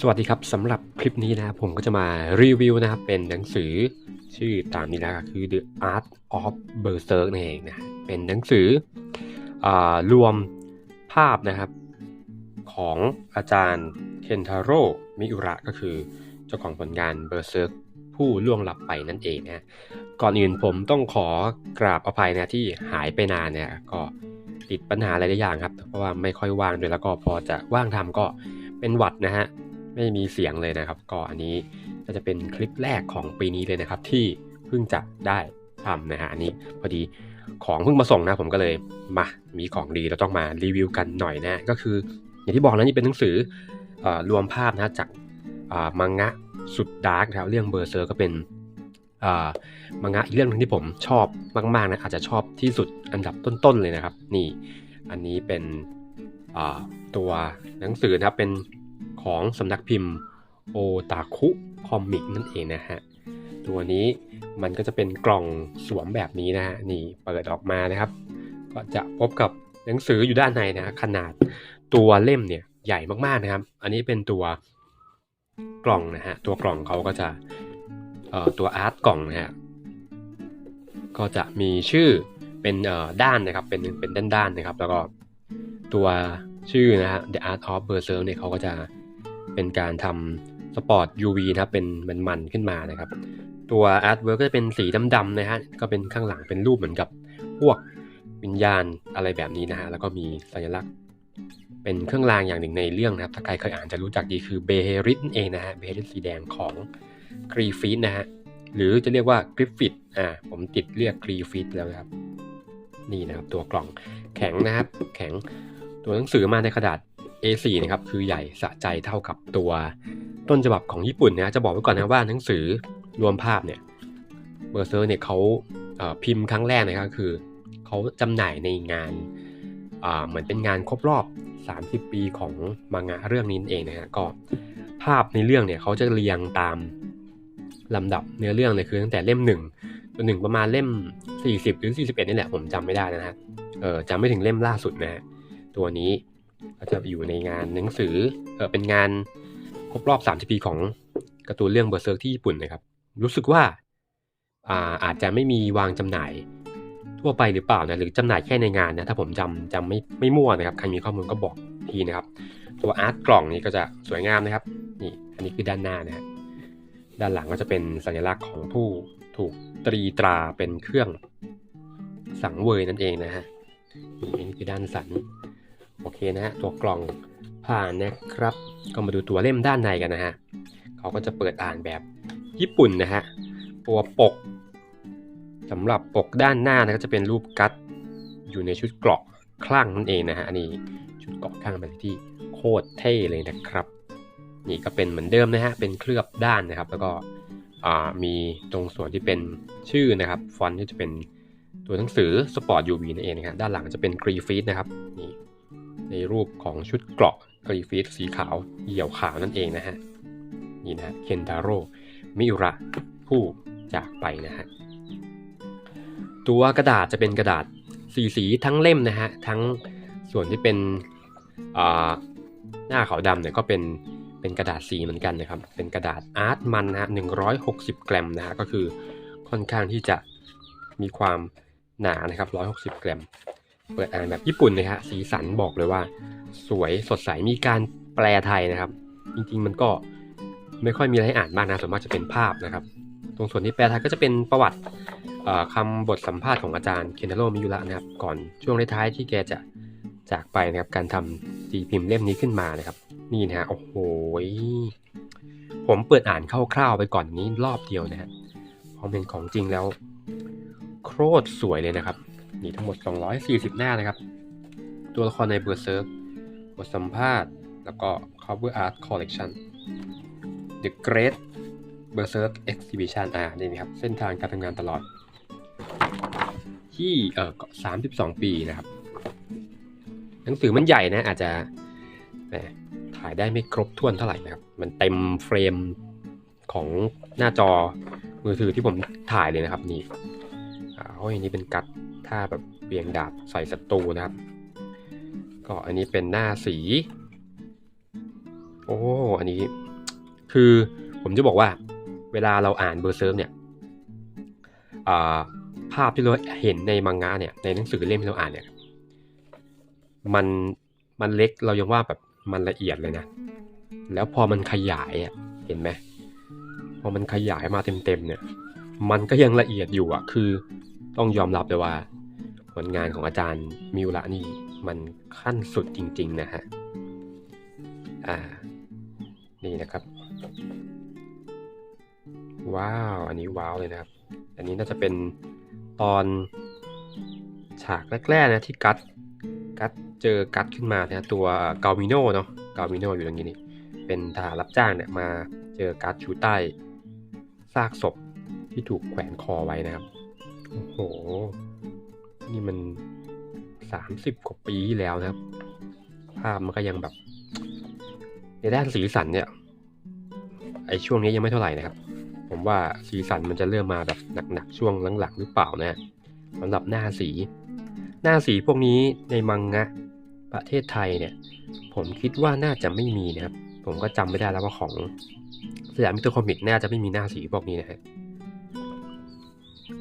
สวัสดีครับสำหรับคลิปนี้นะผมก็จะมารีวิวนะครับเป็นหนังสือชื่อตามนี้นะครับคือ The Art of Berserk นั่นเองนะเป็นหนังสืออรวมภาพนะครับของอาจารย์เคนทาโร่มิอุระก็คือเจ้าของผลงาน Berserk ผู้ล่วงลับไปนั่นเองนะก่อนอื่นผมต้องขอกราบอภัยนะที่หายไปนานเนี่ยก็ติดปัญหาอะไรหลายอย่างครับเพราะว่าไม่ค่อยว่างด้วยแล้วก็พอจะว่างทำก็เป็นหวัดนะฮะ ไม่มีเสียงเลยนะครับ ก็อันนี้ก็จะเป็นคลิปแรกของปีนี้เลยนะครับ ที่เพิ่งจะได้ทำนะฮะอันนี้พอดีของเพิ่งมาส่งนะผมก็เลยมามีของดีเราต้องมารีวิวกันหน่อยนะก็คือ อย่างที่บอกนะนี่เป็นหนังสืออรวมภาพนะจากมังงะสุดดาร์กนะครับเรื่องเบอร์เซอร์ก็เป็นมังงะอีกเรื่องหนึงที่ผมชอบมากๆนะอาจจะชอบที่สุดอันดับต้นๆเลยนะครับ นี่อันนี้เป็นตัวหนังสือนะครับเป็น ของสำนักพิมพ์โอตาคุคอมิกนั่นเองนะฮะ ตัวนี้มันก็จะเป็นกล่องสวมแบบนี้นะฮะ นี่เปิดออกมานะครับ ก็จะพบกับหนังสืออยู่ด้านในนะฮะขนาดตัวเล่มเนี่ยใหญ่มากๆนะครับ อันนี้เป็นตัวกล่องนะฮะ ตัวกล่องเขาก็จะเอ่อตัวอาร์ตกล่องนะฮะ ก็จะมีชื่อเป็นเอ่อด้านนะครับ เป็นเป็นด้านๆนะครับ แล้วก็ตัวชื่อนะฮะ The Art of Berserk เนี่ยเขาก็จะ เป็นการทำสปอร์ต UV นะครับเป็นมันๆขึ้นมานะครับ ตัว Artwork ก็จะเป็นสีดำๆนะฮะก็เป็นข้างหลังเป็นรูปเหมือนกับพวกวิญญาณอะไรแบบนี้นะฮะแล้วก็มีสัญลักษณ์ เป็นเครื่องรางอย่างหนึ่งในเรื่องนะครับ ถ้าใครเคยอ่านจะรู้จักดีคือเบเฮริสนั่นเองนะฮะเบเฮริสสีแดงของกรีฟิตนะฮะหรือจะเรียกว่ากริฟฟิตอ่าผมติดเรียกกรีฟิตแล้วครับนี่นะครับตัวกล่องแข็งนะครับ แข็งตัวหนังสือมาในกระดาษ A4 นะครับคือใหญ่สะใจเท่ากับตัวต้นฉบับของญี่ปุ่นนะจะบอกไว้ก่อนนะว่าหนังสือรวมภาพเนี่ยเบอร์เซอร์เนี่ยเขาเพิมพ์ครั้งแรกนะครับคือเขาจำหน่ายในงานเหมือนเป็นงานครบรอบ 30 ปีของมังงะเรื่องนี้เองนะฮะก็ภาพในเรื่องเนี่ยเขาจะเรียงตามลำดับเนื้อเรื่องเลยคือตั้งแต่เล่มหนึ่งจนถึงประมาณเล่ม 40 หรือ 41 นี่แหละผมจำไม่ได้นะฮะเออจำไม่ถึงเล่มล่าสุดนะฮะตัวนี้ ก็จะอยู่ในงานหนังสือเออเป็นงานครบรอบ 30 ปีของการ์ตูนเรื่องเบอร์เซิร์กที่ญี่ปุ่นนะครับ รู้สึกว่าอ่าอาจจะไม่มีวางจำหน่ายทั่วไปหรือเปล่านะหรือจำหน่ายแค่ในงานนะถ้าผมจำจำไม่ไม่มั่วนะครับใครมีข้อมูลก็บอกทีนะครับ ตัวอาร์ตกล่องนี้ก็จะสวยงามนะครับนี่อันนี้คือด้านหน้านะฮะด้านหลังก็จะเป็นสัญลักษณ์ของผู้ถูกตรีตราเป็นเครื่องสังเวยนั่นเองนะฮะนี่นี่คือด้านสัน โอเคนะฮะตัวกล่องผ่านนะครับ ก็มาดูตัวเล่มด้านในกันนะฮะเขาก็จะเปิดอ่านแบบญี่ปุ่นนะฮะตัวปกสำหรับปกด้านหน้านะก็จะเป็นรูปกัดอยู่ในชุดเกราะคลั่งนั่นเองนะฮะอันนี้ชุดเกราะคลั่งเป็นที่โคตรเท่เลยนะครับ นี่ก็เป็นเหมือนเดิมนะฮะเป็นเคลือบด้านนะครับ แล้วก็มีตรงส่วนที่เป็นชื่อนะครับฟอนต์ที่จะเป็นตัวหนังสือสปอร์ต UV นั่นเองนะครับด้านหลังจะเป็นกรีฟีดนะครับนี่ ในรูปของชุดเกราะกรีฟีดสีขาวเหี่ยวขาวนั่นเองนะฮะ นี่นะเคนทาโร่มิอุระผู้จากไปนะฮะ ตัวกระดาษจะเป็นกระดาษสีสีทั้งเล่มนะฮะ ทั้งส่วนที่เป็นอ่าหน้าขาวดำเนี่ยก็เป็นเป็นกระดาษสีเหมือนกันนะครับ เป็นกระดาษอาร์ตมันนะฮะหนึ่งร้อยหกสิบกรัมนะฮะ ก็คือค่อนข้างที่จะมีความหนานะครับร้อยหกสิบกรัม เปิดอ่านแบบญี่ปุ่นเลยฮะสีสันบอกเลยว่า สวยสดใสมีการแปลไทยนะครับ จริงๆมันก็ไม่ค่อยมีอะไรให้อ่านมากนะส่วนมากจะเป็นภาพนะครับ ตรงส่วนที่แปลไทยก็จะเป็นประวัติเอ่อคำบทสัมภาษณ์ของอาจารย์เคนโรมิยุระนะครับ ก่อนช่วงท้ายที่แกจะจากไปนะครับ การทำตีพิมพ์เล่มนี้ขึ้นมานะครับ นี่นะฮะโอ้โหผมเปิดอ่านคร่าวๆไปก่อนนี้รอบเดียวนะฮะพอเป็นของจริงแล้ว โคตรสวยเลยนะครับ นี่ทั้งหมด 240 หน้านะครับ ตัวละครในเบอร์เซิร์กบทสัมภาษณ์ แล้วก็ cover art collection the great berserk exhibition อ่านี่นะครับ เส้นทางการทำงานตลอด ที่เอ่อ32ปีนะครับ หนังสือมันใหญ่นะ อาจจะถ่ายได้ไม่ครบถ้วนเท่าไหร่นะครับ มันเต็มเฟรมของหน้าจอมือถือที่ผมถ่ายเลยนะครับนี่ โอ้ยอันนี้เป็นกัดถ้าแบบเบี่ยงดาบใส่ศัตรูนะครับ ก็อันนี้เป็นหน้าสี โอ้อันนี้ คือผมจะบอกว่า เวลาเราอ่านเบอร์เซิร์ฟเนี่ยภาพที่เราเห็นในมังงะเนี่ยในหนังสือเล่มที่เราอ่านเนี่ยมันมันเล็กเรายังว่าแบบมันละเอียดเลยนะ แล้วพอมันขยายเห็นไหมพอมันขยายมาเต็มๆเนี่ย มันก็ยังละเอียดอยู่อะคือ ต้องยอมรับเลยว่า ผลงานของอาจารย์มิวระนี่มันขั้นสุดจริง ๆ นะฮะ อ่า นี่นะครับ ว้าว อันนี้ว้าวเลยนะครับ อันนี้น่าจะเป็นตอนฉากแรกๆนะที่กัดกัดเจอกัดขึ้นมานะตัวเกามิโนเนาะเกามิโนอยู่ตรงนี้นี่เป็นทหารรับจ้างเนี่ยมาเจอกัดชูใต้ซากศพที่ถูกแขวนคอไว้นะครับ โอ้โห นี่มันสามสิบกว่าปีแล้วนะครับ ภาพมันก็ยังแบบ ในด้านสีสันเนี่ย ไอช่วงนี้ยังไม่เท่าไหร่นะครับ ผมว่าสีสันมันจะเริ่มมาแบบหนักๆช่วงหลังๆหรือเปล่านะสำหรับหน้าสี หน้าสีพวกนี้ในมังงะประเทศไทยเนี่ย ผมคิดว่าน่าจะไม่มีนะครับ ผมก็จำไม่ได้แล้วว่าของสยามมิตรคอมิกน่าจะไม่มีหน้าสีพวกนี้นะฮะ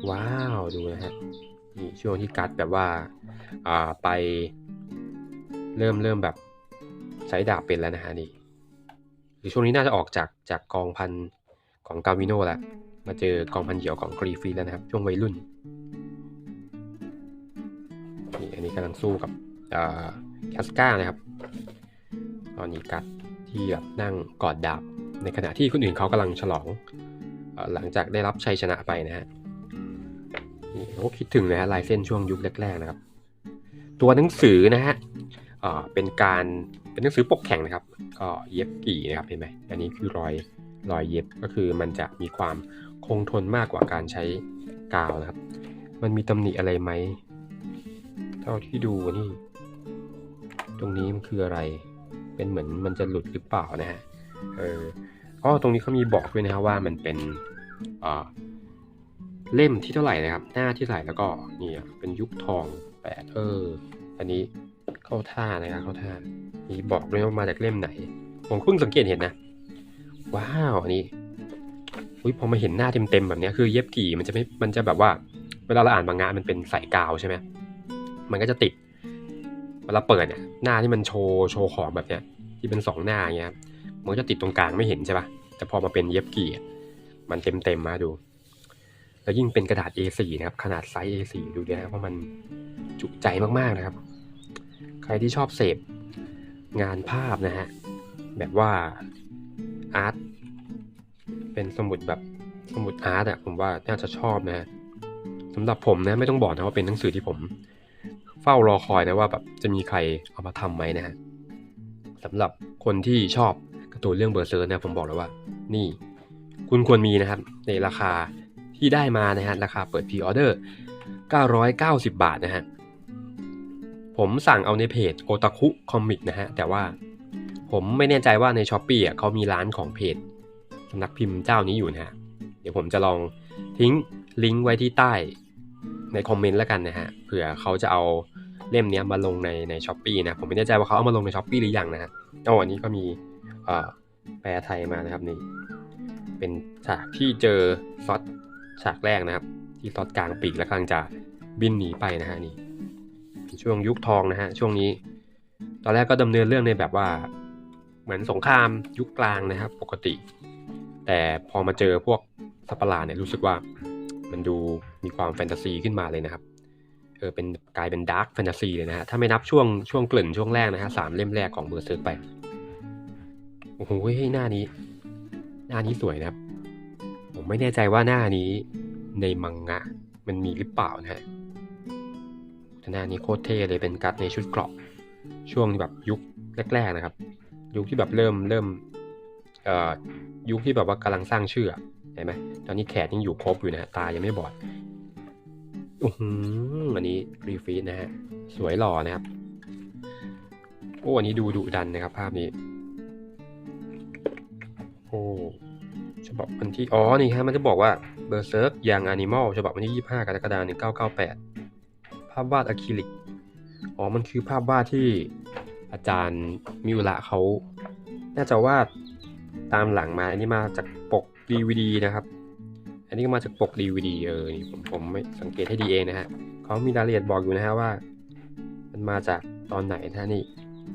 ว้าวดูนะฮะนี่ช่วงที่กัดแบบว่าอ่าไปเริ่มเริ่มแบบใช้ดาบเป็นแล้วนะฮะนี่หรือช่วงนี้น่าจะออกจากจากกองพันของกาวิโนแล้วมาเจอกองพันเหี่ยวของกรีฟีแล้วนะครับ ช่วงวัยรุ่นนี่อันนี้กำลังสู้กับแคสก้านะครับ ตอนนี้กัดที่แบบนั่งกอดดาบ ในขณะที่คนอื่นเขากำลังฉลองอหลังจากได้รับชัยชนะไปนะฮะ โอ้คิดถึงเลยฮะลายเส้นช่วงยุคแรกๆนะครับ ตัวหนังสือนะฮะเป็นการเป็นหนังสือปกแข็งนะครับก็เย็บกี่นะครับเห็นไหมอันนี้คือรอยรอยเย็บก็คือมันจะมีความคงทนมากกว่าการใช้กาวนะครับ มันมีตำหนิอะไรไหมเท่าที่ดูนี่ ตรงนี้มันคืออะไร เป็นเหมือนมันจะหลุดหรือเปล่านะฮะเออก็ตรงนี้เขามีบอกด้วยนะครับว่ามันเป็นอ่า เล่มที่เท่าไหร่นะครับ หน้าที่เท่าไหร่แล้วก็นี่อะเป็นยุคทองแปดเออ อันนี้เข้าท่านะครับเข้าท่ามีบอกด้วยว่ามาจากเล่มไหน ผมเพิ่งสังเกตเห็นนะ ว้าวอันนี้อุ้ยพอมาเห็นหน้าเต็มๆแบบนี้คือเย็บกี่มันจะไม่มันจะแบบว่า เวลาเราอ่านบางงานมันเป็นสายกาวใช่ไหมมันก็จะติดเวลาเปิดเนี่ยหน้าที่มันโชว์โชว์ของแบบเนี้ยที่เป็นสองหน้าอย่างเงี้ยมันก็จะติดตรงกลางไม่เห็นใช่ปะแต่พอมาเป็นเย็บกี่มันเต็มเต็มๆมาดู แล้วยิ่งเป็นกระดาษ A4 นะครับขนาดไซส์ A4 ดูดินะเพราะมันจุใจมากๆนะครับ ใครที่ชอบเสพงานภาพนะฮะแบบว่าอาร์ตเป็นสมุดแบบสมุดอาร์ตอะผมว่าน่าจะชอบนะฮะสำหรับผมนะไม่ต้องบอกนะว่าเป็นหนังสือที่ผม เฝ้ารอคอยนะว่าแบบจะมีใครเอามาทำไหมนะฮะสำหรับคนที่ชอบการ์ตูนเรื่องเบอร์เซอร์นะผมบอกเลยว่า นี่ คุณควรมีนะครับ ในราคา ที่ได้มานะฮะราคาเปิดพรีออเดอร์990 บาทนะฮะผมสั่งเอาในเพจโอตาคุคอมิกนะฮะแต่ว่าผมไม่แน่ใจว่าในช้อปปี้อะเขามีร้านของเพจสำนักพิมพ์เจ้านี้อยู่นะฮะเดี๋ยวผมจะลองทิ้งลิงก์ไว้ที่ใต้ในคอมเมนต์แล้วกันนะฮะเผื่อเขาจะเอาเล่มนี้มาลงในในช้อปปีนะผมไม่แน่ใจว่าเขาเอามาลงในช้อปปีหรือยังนะฮะเอาอันนี้ก็มีแปลไทยมานะครับนี่เป็นฉากที่เจอซอส ฉากแรกนะครับ ที่ซอสกลางปีกแล้วกำลังจะบินหนีไปนะฮะนี่ช่วงยุคทองนะฮะช่วงนี้ ตอนแรกก็ดำเนินเรื่องในแบบว่า เหมือนสงครามยุคกลางนะครับ ปกติ แต่พอมาเจอพวกสัตว์ประหลาดเนี่ยรู้สึกว่ามันดูมีความแฟนตาซีขึ้นมาเลยนะครับเออเป็นกลายเป็นดาร์คแฟนตาซีเลยนะฮะถ้าไม่นับช่วงช่วงกลิ่นช่วงแรกนะฮะสามเล่มแรกของเบอร์เซิร์กไปโอ้โหหน้านี้ หน้านี้สวยนะครับ ไม่แน่ใจว่าหน้านี้ในมังงะมันมีหรือเปล่านะฮะแต่หน้านี้โคตรเท่เลยเป็นกัดในชุดเกราะ ช่วงแบบยุคแรกๆนะครับ ยุคที่แบบเริ่มเริ่มเอ่อยุคที่แบบว่ากำลังสร้างชื่อเห็นไหมตอนนี้แขนยังอยู่ครบอยู่นะฮะตายังไม่บอดอืออันนี้รีฟีดนะฮะสวยหล่อนะครับโอ้อันนี้ดูดุดันนะครับภาพนี้ โอ้ บับวันที่ อ๋อ นี่ฮะ มันจะบอกว่าเบอร์เซิร์กยังแอนิมอลฉบับวันที่ 25 กรกฎาคม 1998 ภาพวาดอะคริลิก อ๋อ มันคือภาพวาดที่อาจารย์มิวระเขา น่าจะวาดตามหลังมา อันนี้มาจากปก DVD นะครับ อันนี้ก็มาจากปก DVD เออ นี่ผมผมไม่สังเกตให้ดีเองนะฮะเขามีรายละเอียดบอกอยู่นะฮะว่า มันมาจากตอนไหนนะนี่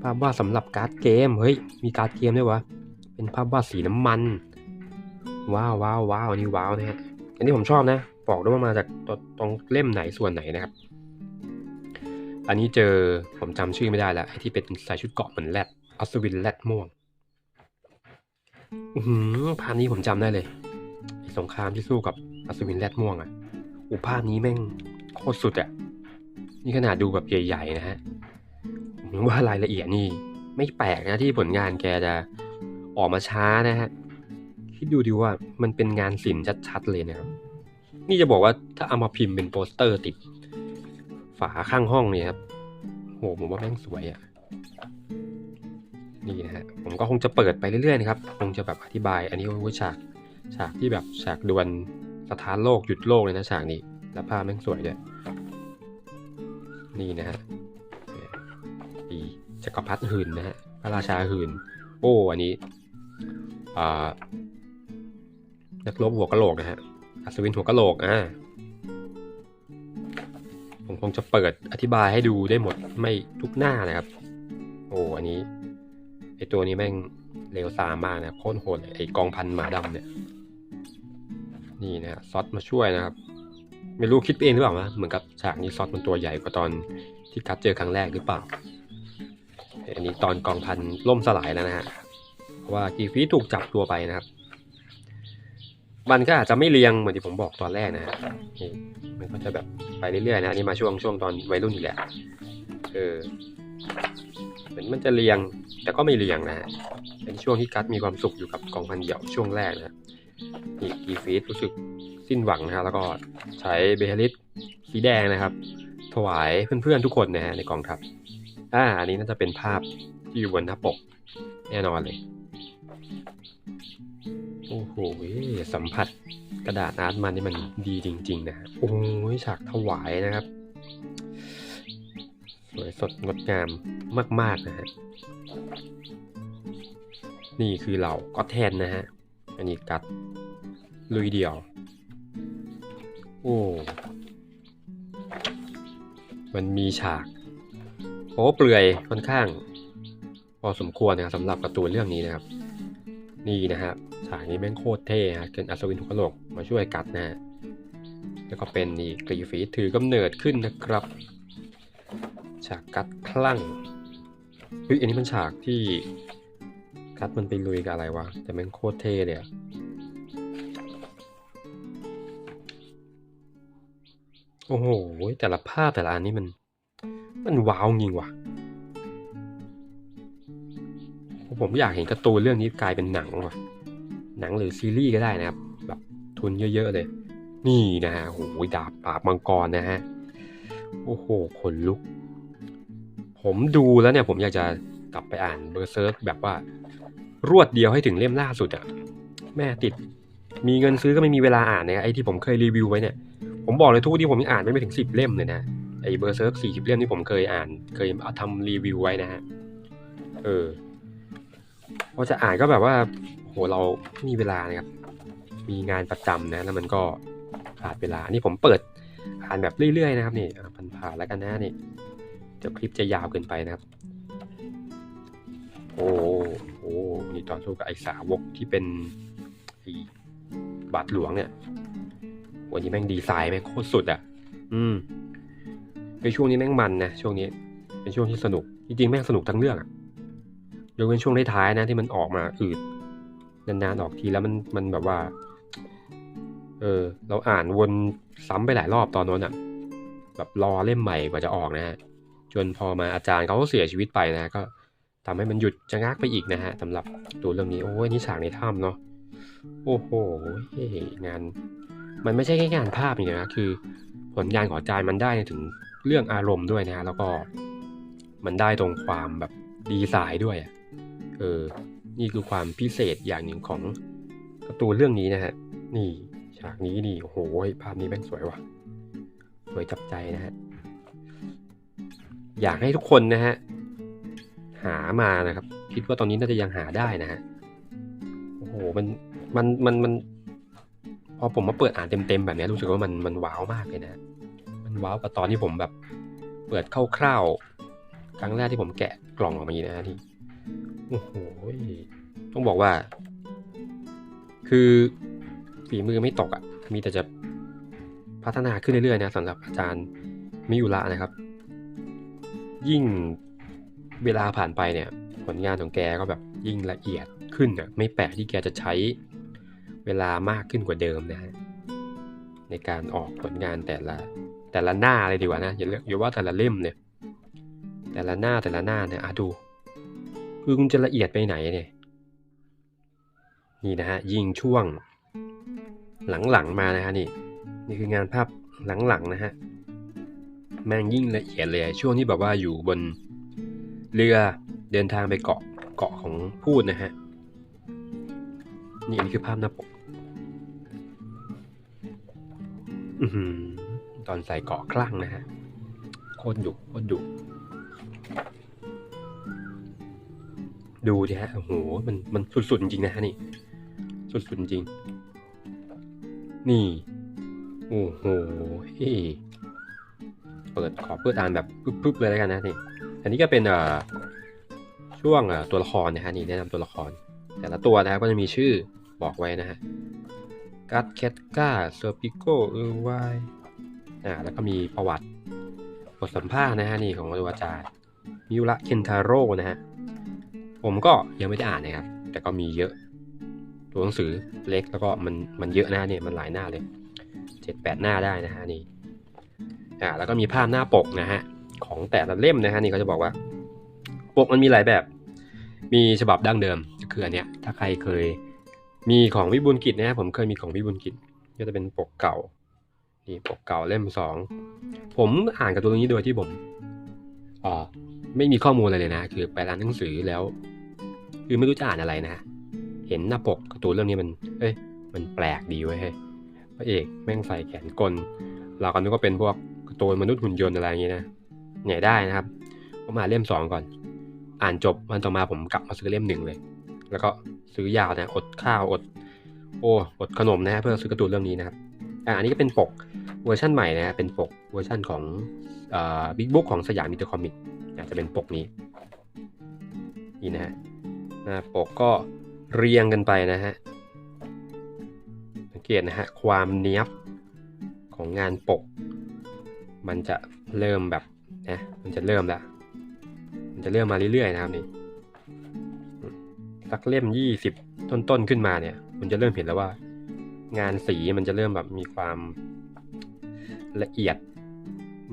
ภาพวาดสำหรับการ์ดเกม เฮ้ย มีการ์ดเกมด้วยวะ เป็นภาพวาดสีน้ำมัน ว้าวว้าวว้าวนนี้ว้าวนะฮะอันนี้ผมชอบนะบอกด้วยว่ามาจากตตรงเล่มไหนส่วนไหนนะครับ อันนี้เจอผมจำชื่อไม่ได้แล้วไอ้ที่เป็นใส่ชุดเกาะเหมือนแรดอัศวินแรดม่วงอือหือภาพนี้ผมจำได้เลยสงครามที่สู้กับอัศวินแรดม่วงอะอุภาพนี้แม่งโคตรสุดอะนี่ขนาดดูแบบใหญ่ๆนะฮะผมว่ารายละเอียดนี่ไม่แปลกนะที่ผลงานแกจะออกมาช้านะฮะ คิดดูดิว่ามันเป็นงานศิลป์ชัดๆเลยนะครับ นี่จะบอกว่าถ้าเอามาพิมพ์เป็นโปสเตอร์ติด ฝาข้างห้องเนี่ยครับโหผมว่าแม่งสวยอะ่ะนี่นะฮะผมก็คงจะเปิดไปเรื่อยๆนะครับคงจะแบบอธิบาย อันนี้โอ้ยฉากฉากที่แบบฉากดวลสถานโลกหยุดโลกเลยนะฉากนี้แล้วภาพแม่งสวยด้วยนี่นะฮะปีจักรพรรดิหืนนะฮะพระราชาหืน โอ้อันนี้อ่า นักรบหัวกะโหลกนะฮะอัศวินหัวกะโหลกอ่าผมคงจะเปิดอธิบายให้ดูได้หมดไม่ทุกหน้านะครับ โอ้อันนี้ไอตัวนี้แม่งเลวซามมากนะโคตรโหดไอกองพันหมาดำเนี่ย นี่นะซอสมาช่วยนะครับ ไม่รู้คิดไปเองหรือเปล่านะเหมือนกับฉากนี้ซอสมันตัวใหญ่กว่าตอนที่กัดเจอครั้งแรกหรือเปล่าอันนี้ตอนกองพันล่มสลายแล้วนะฮะเพราะว่ากีฟีถูกจับตัวไปนะครับ มันก็อาจจะไม่เรียงเหมือนที่ผมบอกตอนแรกนะฮะนี่มันก็จะแบบไปเรื่อยๆนะอันนี้มาช่วงช่วงตอนวัยรุ่นอีกแหละเออเหมือนมันจะเรียงแต่ก็ไม่เรียงนะฮะเป็นช่วงที่กัดมีความสุขอยู่กับกองพันเดี่ยวช่วงแรกนะนี่กีฟีรู้สึกสิ้นหวังนะฮะแล้วก็ใช้เบฮลิสสีแดงนะครับ ถวายเพื่อนๆทุกคนนะฮะในกองทัพอ่าอันนี้น่าจะเป็นภาพที่อยู่บนหน้าปกแน่นอนเลย โอ้โห สัมผัสกระดาษอาร์ตมันนี่มันดีจริง ๆนะฮะโอ้ยฉากถวายนะครับ สวยสดงดงามมาก ๆ นะฮะ นี่คือเหล่าก็แทนนะฮะ อันนี้กัดลุยเดี่ยว โอ้ มันมีฉากโป๊เปลือยค่อนข้าง พอสมควรนะครับสำหรับการ์ตูนเรื่องนี้นะครับ นี่นะครับ ฉากนี้แม่งโคตรเท่ฮะเกินอัศวินทุกโลกมาช่วยกัดนะฮะแล้วก็เป็นนี่กรีฟีถือกำเนิดขึ้นนะครับ ฉากกัดคลั่งเฮ้ยอันนี้มันฉากที่กัดมันไปลุยกับอะไรวะแต่แม่งโคตรเท่เลยอะโอ้โหแต่ละภาพแต่ละอันนี่มัน มันว้าวจริงว่ะผมอยากเห็นการ์ตูนเรื่องนี้กลายเป็นหนังว่ะ หนังหรือซีรีส์ก็ได้นะครับแบบทุนเยอะๆเลย นี่นะฮะโอ้โหดาบปราบมังกรนะฮะโอ้โหขนลุก ผมดูแล้วเนี่ยผมอยากจะกลับไปอ่านเบอร์เซิร์กแบบว่า รวดเดียวให้ถึงเล่มล่าสุดอะแม่ติด มีเงินซื้อก็ไม่มีเวลาอ่านเนี่ยไอ้ที่ผมเคยรีวิวไว้เนี่ยผมบอกเลยทุกที่ผมยังอ่านไม่ไปถึงสิบเล่มเลยนะไอ้เบอร์เซิร์กสี่สิบเล่มที่ผมเคยอ่าน เคยเอาทำรีวิวไว้นะฮะเออพอจะอ่านก็แบบว่า หเราไม่มีเวลานะครับ มีงานประจำนะ แล้วมันก็ขาดเวลา นี่ผมเปิดอ่านแบบเรื่อยๆนะครับนี่พันผ่านๆแล้วกันนะนี่เดี๋ยวคลิปจะยาวเกินไปนะครับ โอ้โหนี่ตอนสู้กับไอ้สาวกที่เป็นไอ้บาทหลวงเนี่ย วันนี้แม่งดีไซน์แม่งโคตรสุดอะ อืมในช่วงนี้แม่งมันนะช่วงนี้ เป็นช่วงที่สนุก จริงๆแม่งสนุกทั้งเรื่องอะยกเว้นช่วงท้ายๆนะที่มันออกมาอืด นานๆออกทีแล้วมันมันแบบว่า เออ เราอ่านวนซ้ำไปหลายรอบตอนนั้นอะ แบบรอเล่มใหม่กว่าจะออกนะฮะจนพอมาอาจารย์เขาเสียชีวิตไปนะก็ทำให้มันหยุดจะงักไปอีกนะฮะสำหรับตัวเรื่องนี้โอ้ยนี่ฉากในถ้ำเนาะโอ้โหงาน มันไม่ใช่แค่งานภาพอย่างเดียวนะคือ ผลงานของอาจารย์มันได้ถึงเรื่องอารมณ์ด้วยนะแล้วก็มันได้ตรงความแบบดีไซน์ด้วยอะเออ นี่คือความพิเศษอย่างหนึ่งของการ์ตูนเรื่องนี้นะฮะ นี่ฉากนี้นี่โอ้โหภาพนี้แม่งสวยว่ะ สวยจับใจนะฮะ อยากให้ทุกคนนะฮะ หามานะครับ คิดว่าตอนนี้น่าจะยังหาได้นะฮะ โอ้โห มัน มัน มัน มัน พอผมมาเปิดอ่านเต็มๆแบบนี้รู้สึกว่ามัน มันว้าวมากเลยนะ มันว้าวกับตอนที่ผมแบบ เปิดคร่าวๆครั้งแรกที่ผมแกะกล่องออกมาอย่นี้นะที่ โอ้โหต้องบอกว่า คือฝีมือไม่ตกอะ่ะ มีแต่จะพัฒนาขึ้นเรื่อยๆนะสำหรับอาจารย์มิยุระนะครับ ยิ่งเวลาผ่านไปเนี่ย ผลงานของแกก็แบบยิ่งละเอียดขึ้นอะไม่แปลกที่แกจะใช้เวลามากขึ้นกว่าเดิมนะฮะในการออกผลงานแต่ละแต่ละหน้าเลยดีกว่านะอย่าเรียกอย่าว่าแต่ละเล่มเนี่ยแต่ละหน้าแต่ละหน้าเนี่ยอะดู คือคุณจะละเอียดไปไหนเนี่ยนี่นะฮะยิ่งช่วง หลังๆมานะฮะนี่นี่คืองานภาพหลังๆนะฮะแม่งยิ่งละเอียดเลยช่วงที่แบบว่าอยู่บนเรือเดินทางไปเกาะเกาะของพูดนะฮะนี่นนี้คือภาพหน้าปกตอนใส่เกาะคลั่งนะฮะโคตรดุโคตรดุ ดูดิฮะโอ้โหมันมันสุดๆจริงนะฮะนี่ สุดๆจริง นี่ โอ้โหเฮ้เปิดขอเปิดอ่านแบบปึ๊บๆเลยแล้วกันนะนี่ อันนี้ก็เป็นเอ่อช่วงอ่อตัวละครนะฮะนี่แนะนำตัวละคร แต่ละตัวนะครับก็จะมีชื่อบอกไว้นะฮะกัตแคทกาเซอร์ปิโกเออไวอ่าแล้วก็มีประวัติบทสัมภาษณ์นะฮะนี่ของตัวอาจารย์มิวระเคนทาโร่นะฮะ ผมก็ยังไม่ได้อ่านนะครับ แต่ก็มีเยอะ ตัวหนังสือเล็กแล้วก็มันมันเยอะนะเนี่ยมันหลายหน้าเลยเจ็ดแปดหน้าได้นะฮะนี่อ่าแล้วก็มีภาพหน้าปกนะฮะของแต่ละเล่มนะฮะนี่เขาจะบอกว่า ปกมันมีหลายแบบ มีฉบับดั้งเดิมคืออันเนี้ยถ้าใครเคยมีของวิบูลกิจนะฮะผมเคยมีของวิบูลกิจก็จะเป็นปกเก่านี่ปกเก่าเล่มสองผมอ่านกับตัวนี้โดยที่ผมอ่า ไม่มีข้อมูลอะไรเลยนะ คือไปร้านหนังสือแล้ว คือไม่รู้จะอ่านอะไรนะ เห็นหน้าปกการ์ตูนเรื่องนี้มัน เอ้ย มันแปลกดีเว้ยพระเอกแม่งใส่แขนกล เราก็นึกว่าเป็นพวกการ์ตูนมนุษย์หุ่นยนต์อะไรอย่างงี้นะใหญ่ได้นะครับผมอ่าเล่มสองก่อน อ่านจบวันต่อมาผมกลับมาซื้อเล่มหนึ่งเลย แล้วก็ซื้อยาวนะอดข้าวอด โอ้อดขนมนะเพื่อซื้อการ์ตูนเรื่องนี้นะครับอ่าอันนี้ก็เป็นปกเวอร์ชั่นใหม่นะเป็นปกเวอร์ชั่นของอ่าบิ๊กบุ๊กของสยามมิเตอร์คอมิก อาจจะเป็นปกนี้นี่นะฮะหน้าปกก็เรียงกันไปนะฮะสังเกตนะฮะความเนี้ยบของงานปก มันจะเริ่มแบบนะมันจะเริ่มละมันจะเริ่มมาเรื่อยๆนะครับนี่สักเล่มยี่สิบต้นๆขึ้นมาเนี่ย มันจะเริ่มเห็นแล้วว่า งานสีมันจะเริ่มแบบมีความละเอียด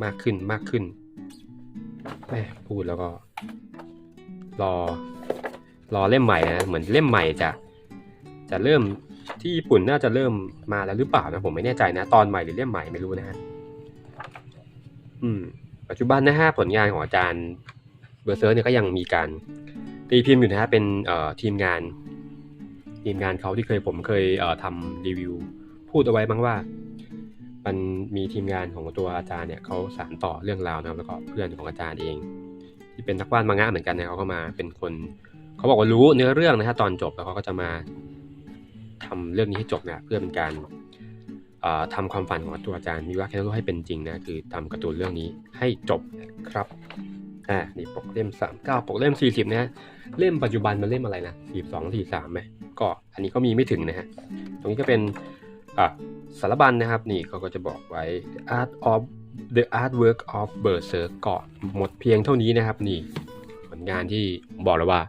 มากขึ้นมากขึ้น แม่พูดแล้วก็ รอ รอเล่มใหม่นะ เหมือนเล่มใหม่จะจะเริ่มที่ญี่ปุ่นน่าจะเริ่มมาแล้วหรือเปล่านะผมไม่แน่ใจนะ ตอนใหม่หรือเล่มใหม่ไม่รู้นะฮะอืม ปัจจุบันนะฮะผลงานของอาจารย์เบอร์เซอร์เนี่ยก็ยังมีการตีพิมพ์อยู่นะฮะเป็นเอ่อทีมงาน ทีมงานเขาที่เคยผมเคยเอ่อทำรีวิว พูดเอาไว้บ้างว่า มันมีทีมงานของตัวอาจารย์เนี่ยเขาสานต่อเรื่องราวนะครับแล้วก็เพื่อนของอาจารย์เอง ที่เป็นนักวาดมังงะเหมือนกันนะเขาก็มาเป็นคนเขาบอกว่ารู้เนื้อเรื่องนะฮะตอนจบแล้วเขาก็จะมาทำเรื่องนี้ให้จบนะเพื่อเป็นการทำความฝันของตัวอาจารย์มิวะแคนโรให้เป็นจริงนะคือทำการ์ตูนเรื่องนี้ให้จบครับอ่านี่ปกเล่มสามเก้าปกเล่มสี่สิบนะเล่มปัจจุบันมันเล่มอะไรนะสี่สองสี่สามไหมก็อันนี้ก็มีไม่ถึงนะฮะตรงนี้ก็เป็น อ่าสารบัญนะครับนี่เขาก็จะบอกไว้ The Art of The Artwork of Berserk ก็หมดเพียงเท่านี้นะครับนี่ผลงานที่บอกแล้วว่า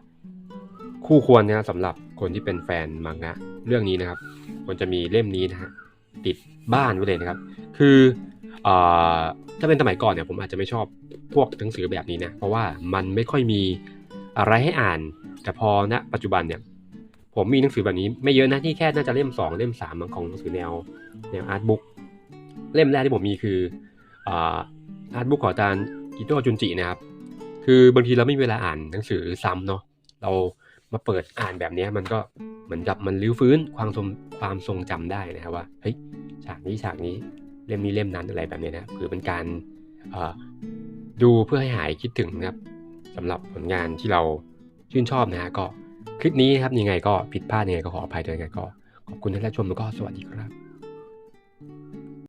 คู่ควรนะสำหรับคนที่เป็นแฟนมังงะเรื่องนี้นะครับควรจะมีเล่มนี้นะฮะติดบ้านไว้เลยนะครับ คืออถ้าเป็นสมัยก่อนเนี่ยผมอาจจะไม่ชอบพวกหนังสือแบบนี้นะเพราะว่ามันไม่ค่อยมีอะไรให้อ่าน แต่พอณปัจจุบันเนี่ย ผมมีหนังสือแบบนี้ไม่เยอะนะที่แค่น่าจะเล่ม2เล่ม3ของหนังสือแนวแนวอาร์ตบุ๊กเล่มแรกที่ผมมีคืออาร์ตบุ๊กของอาจารย์อิโตจุนจินะครับ คือบางทีเราไม่มีเวลาอ่านหนังสือซ้ำเนาะเรามาเปิดอ่านแบบนี้มันก็เหมือนกับมันลื้อฟื้นความทรงความทรงจำได้นะครับว่าเฮ้ยฉากนี้ฉากนี้เล่มนี้เล่มนั้นอะไรแบบนี้นะคือเป็นการดูเพื่อให้หายคิดถึงนะครับสำหรับผลงานที่เราชื่นชอบนะฮะก็ คลิปนี้ครับยังไงก็ผิดพลาดยังไงก็ขออภัยด้วยยังไงก็ขอบคุณที่รับชมแล้วก็สวัสดีครับ